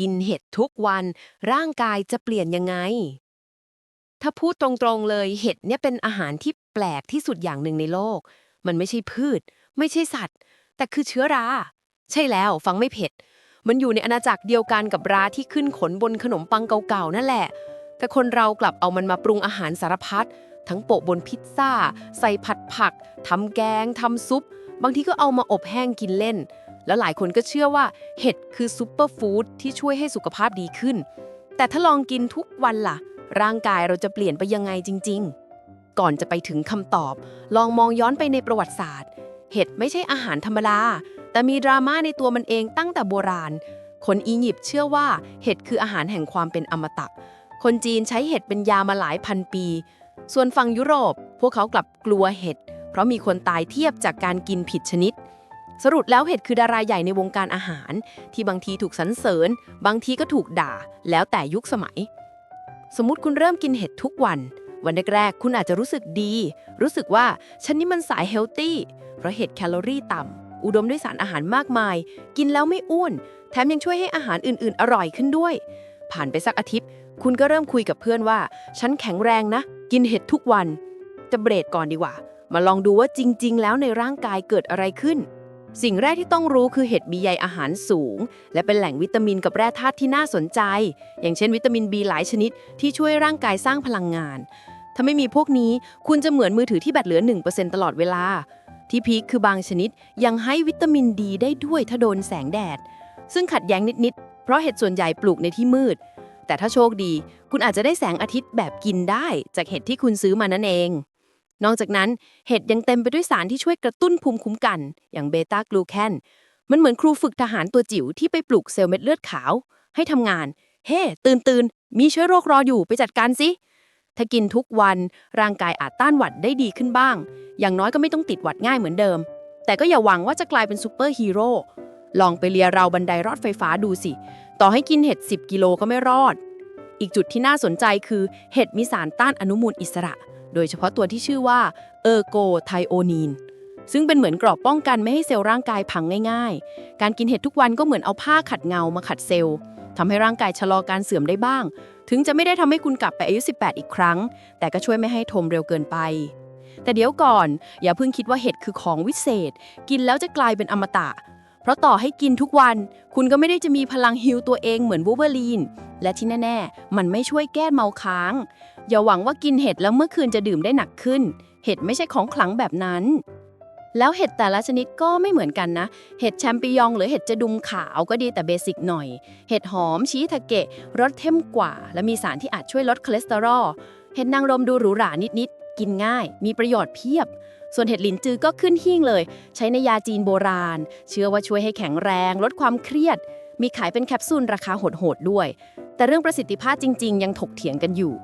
กินเห็ดทุกวัน ร่างกายจะเปลี่ยนยังไง ถ้าพูดตรงๆเลยเห็ดเนี่ยเป็นอาหารที่แปลกที่สุดอย่างหนึ่งในโลก มันไม่ใช่พืช ไม่ใช่สัตว์ แต่คือเชื้อรา ใช่แล้วฟังไม่เผ็ด มันอยู่ในอาณาจักรเดียวกันกับราที่ขึ้นขนบนขนมปังเก่าๆนั่นแหละ แต่คนเรากลับเอามันมาปรุงอาหารสารพัดทั้งโปะบนพิซซ่า ใส่ผัดผักทำแกงทำซุป บางทีก็เอามาอบแห้งกินเล่น แล้วหลายคนก็เชื่อว่าเห็ดคือซูเปอร์ฟู้ดที่ช่วยให้สุขภาพดีขึ้น แต่ถ้าลองกินทุกวันล่ะ ร่างกายเราจะเปลี่ยนไปยังไงจริง ๆ ก่อนจะไปถึงคำตอบ ลองมองย้อนไปในประวัติศาสตร์ เห็ดไม่ใช่อาหารธรรมดา แต่มีดราม่าในตัวมันเองตั้งแต่โบราณ คนอียิปต์เชื่อว่าเห็ดคืออาหารแห่งความเป็นอมตะ คนจีนใช้เห็ดเป็นยามาหลายพันปี ส่วนฝั่งยุโรป พวกเขากลับกลัวเห็ด เพราะมีคนตายเทียบจากการกินผิดชนิด สรุปแล้วเห็ดคือดาราใหญ่ในวงการอาหาร ที่บางทีถูกสรรเสริญ บางทีก็ถูกด่า แล้วแต่ยุคสมัย สมมติคุณเริ่มกินเห็ดทุกวัน วันแรกๆคุณอาจจะรู้สึกดี รู้สึกว่าฉันนี่มันสายเฮลตี้เพราะเห็ดแคลอรี่ต่ำอุดมด้วยสารอาหารมากมาย กินแล้วไม่อ้วน แถมยังช่วยให้อาหารอื่นๆ อร่อยขึ้นด้วย ผ่านไปสักอาทิตย์ คุณก็เริ่มคุยกับเพื่อนว่า ฉันแข็งแรงนะ กินเห็ดทุกวัน จะเบรดก่อนดีกว่า มาลองดูว่าจริง ๆ แล้วในร่างกายเกิดอะไรขึ้น สิ่งแรกที่ต้องรู้คือเห็ดมีใยอาหารสูง และเป็นแหล่งวิตามินกับแร่ธาตุที่น่าสนใจ อย่างเช่นวิตามิน B หลายชนิดที่ช่วยร่างกายสร้างพลังงาน ถ้าไม่มีพวกนี้ คุณจะเหมือนมือถือที่แบตเหลือ 1%ตลอดเวลา ที่พีคคือบางชนิดยังให้วิตามินดีได้ด้วยถ้าโดนแสงแดด ซึ่งขัดแย้งนิดๆ เพราะเห็ดส่วนใหญ่ปลูกในที่มืด แต่ถ้าโชคดี คุณอาจจะได้แสงอาทิตย์แบบกินได้ จากเห็ดที่คุณซื้อมานั่นเอง นอกจากนั้นเห็ดยังเต็มไปด้วยสารที่ช่วยกระตุ้นภูมิคุ้มกัน อย่างเบต้ากลูแคนมันเหมือนครูฝึกทหารตัวจิ๋วที่ไปปลุกเซลล์เม็ดเลือดขาว ให้ทำงาน เฮ้ ตื่นตื่นมีเชื้อโรครออยู่ไปจัดการสิถ้ากินทุกวันร่างกายอาจต้านหวัดได้ดีขึ้นบ้าง อย่างน้อยก็ไม่ต้องติดหวัดง่ายเหมือนเดิม แต่ก็อย่าหวังว่าจะกลายเป็นซูเปอร์ฮีโร่ลองไปเลียเราบันไดรอดไฟฟ้าดูสิ ต่อให้กินเห็ด 10 กิโลก็ไม่รอด อีกจุดที่น่าสนใจคือ เห็ดมีสารต้านอนุมูลอิสระ โดยเฉพาะตัวที่ชื่อว่าเออร์โกไทโอนีนซึ่งเป็นเหมือนกรอบป้องกันไม่ให้เซลล์ร่างกายพังง่ายๆ การกินเห็ดทุกวันก็เหมือนเอาผ้าขัดเงามาขัดเซลล์ทำให้ร่างกายชะลอการเสื่อมได้บ้าง ถึงจะไม่ได้ทำให้คุณกลับไปอายุ 18 อีกครั้ง แต่ก็ช่วยไม่ให้ทมเร็วเกินไป แต่เดี๋ยวก่อน อย่าเพิ่งคิดว่าเห็ดคือของวิเศษ กินแล้วจะกลายเป็นอมตะ เพราะต่อให้กินทุกวัน คุณก็ไม่ได้จะมีพลังฮิลตัวเองเหมือนวูเวอรีน และที่แน่ ๆ มันไม่ช่วยแก้เมาค้าง อย่าหวังว่ากินเห็ดแล้วเมื่อคืนจะดื่มได้หนักขึ้น เห็ดไม่ใช่ของขลังแบบนั้น แล้วเห็ดแต่ละชนิดก็ไม่เหมือนกันนะ เห็ดแชมปิญองหรือเห็ดจะดุมขาวก็ดีแต่เบสิกหน่อย เห็ดหอมชี้ทาเกะรสเข้มกว่า และมีสารที่อาจช่วยลดคอเลสเตอรอล เห็ดนางรมดูหรูหรานิดๆ กินง่าย มีประโยชน์เพียบ ส่วนเห็ดหลินจือก็ขึ้นหิ้งเลย ใช้ในยาจีนโบราณ เชื่อว่าช่วยให้แข็งแรง ลดความเครียด มีขายเป็นแคปซูลราคาโหดๆด้วย แต่เรื่องประสิทธิภาพจริง ๆ ยังถกเถียงกันอยู่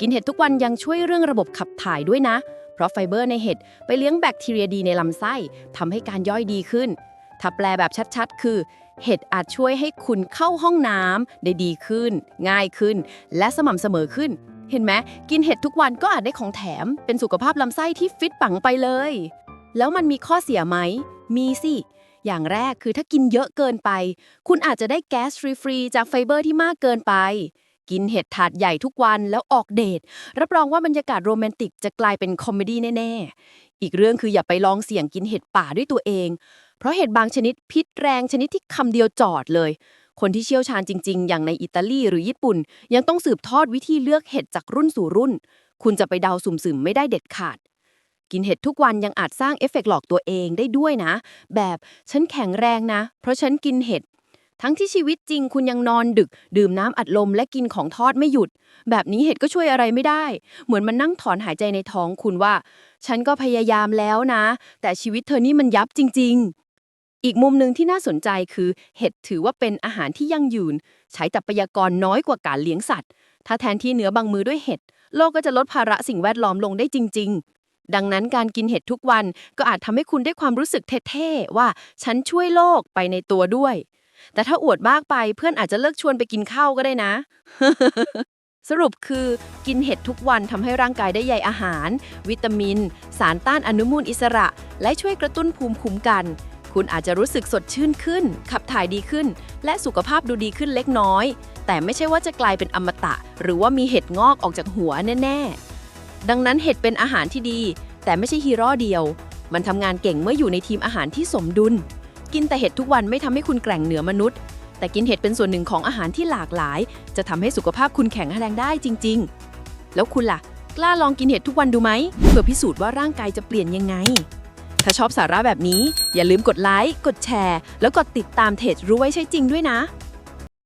กินเห็ดทุกวันยังช่วยเรื่องระบบขับถ่ายด้วยนะ เพราะไฟเบอร์ในเห็ดไปเลี้ยงแบคทีเรียดีในลำไส้ทำให้การย่อยดีขึ้น ถ้าแปลแบบชัดๆ คือ เห็ดอาจช่วยให้คุณเข้าห้องน้ำได้ดีขึ้น ง่ายขึ้น และสม่ำเสมอขึ้น เห็นไหมกินเห็ดทุกวันก็อาจได้ของแถม เป็นสุขภาพลำไส้ที่ฟิตปังไปเลย แล้วมันมีข้อเสียไหม มีสิอย่างแรกคือถ้ากินเยอะเกินไป คุณอาจจะได้แก๊สฟรีๆจากไฟเบอร์ที่มากเกินไป กินเห็ดถาดใหญ่ทุกวันแล้วออกเดท รับรองว่าบรรยากาศโรแมนติกจะกลายเป็นคอมเมดี้แน่ ๆ อีกเรื่องคืออย่าไปลองเสี่ยงกินเห็ดป่าด้วยตัวเอง เพราะเห็ดบางชนิดพิษแรงชนิดที่คำเดียวจอดเลย คนที่เชี่ยวชาญจริง ๆ อย่างในอิตาลีหรือญี่ปุ่น ยังต้องสืบทอดวิธีเลือกเห็ดจากรุ่นสู่รุ่น คุณจะไปเดาสุ่มสืมไม่ได้เด็ดขาดกินเห็ดทุกวันยังอาจสร้างเอฟเฟกต์หลอกตัวเองได้ด้วยนะ แบบฉันแข็งแรงนะ เพราะฉันกินเห็ด ทั้งที่ชีวิตจริงคุณยังนอนดึก ดื่มน้ำอัดลมและกินของทอดไม่หยุด แบบนี้เห็ดก็ช่วยอะไรไม่ได้ เหมือนมันนั่งถอนหายใจในท้องคุณว่า ฉันก็พยายามแล้วนะ แต่ชีวิตเธอนี่มันยับจริง ๆ อีกมุมหนึ่งที่น่าสนใจคือ เห็ดถือว่าเป็นอาหารที่ยั่งยืน ใช้ทรัพยากรน้อยกว่าการเลี้ยงสัตว์ ถ้าแทนที่เนื้อบางมือด้วยเห็ดโลกก็จะลดภาระสิ่งแวดล้อมลงได้จริง ๆดังนั้นการกินเห็ดทุกวันก็อาจทำให้คุณได้ความรู้สึกเท่ ๆ ว่าฉันช่วยโลกไปในตัวด้วย แต่ถ้าอวดมากไปเพื่อนอาจจะเลิกชวนไปกินข้าวก็ได้นะ สรุปคือกินเห็ดทุกวันทำให้ร่างกายได้ใยอาหาร วิตามิน สารต้านอนุมูลอิสระ และช่วยกระตุ้นภูมิคุ้มกัน คุณอาจจะรู้สึกสดชื่นขึ้น ขับถ่ายดีขึ้น และสุขภาพดูดีขึ้นเล็กน้อย แต่ไม่ใช่ว่าจะกลายเป็นอมตะ หรือว่ามีเห็ดงอกออกจากหัวแน่ ๆ ดังนั้นเห็ดเป็นอาหารที่ดี แต่ไม่ใช่ฮีโร่เดียว มันทำงานเก่งเมื่ออยู่ในทีมอาหารที่สมดุล กินแต่เห็ดทุกวันไม่ทำให้คุณแกร่งเหนือมนุษย์ แต่กินเห็ดเป็นส่วนหนึ่งของอาหารที่หลากหลาย จะทำให้สุขภาพคุณแข็งแรงได้จริง ๆ แล้วคุณล่ะ กล้าลองกินเห็ดทุกวันดูไหมเพื่อพิสูจน์ว่าร่างกายจะเปลี่ยนยังไง ถ้าชอบสาระแบบนี้ อย่าลืมกดไลค์กดแชร์ แล้วกดติดตามเพจรู้ไว้ใช่จริงด้วยนะ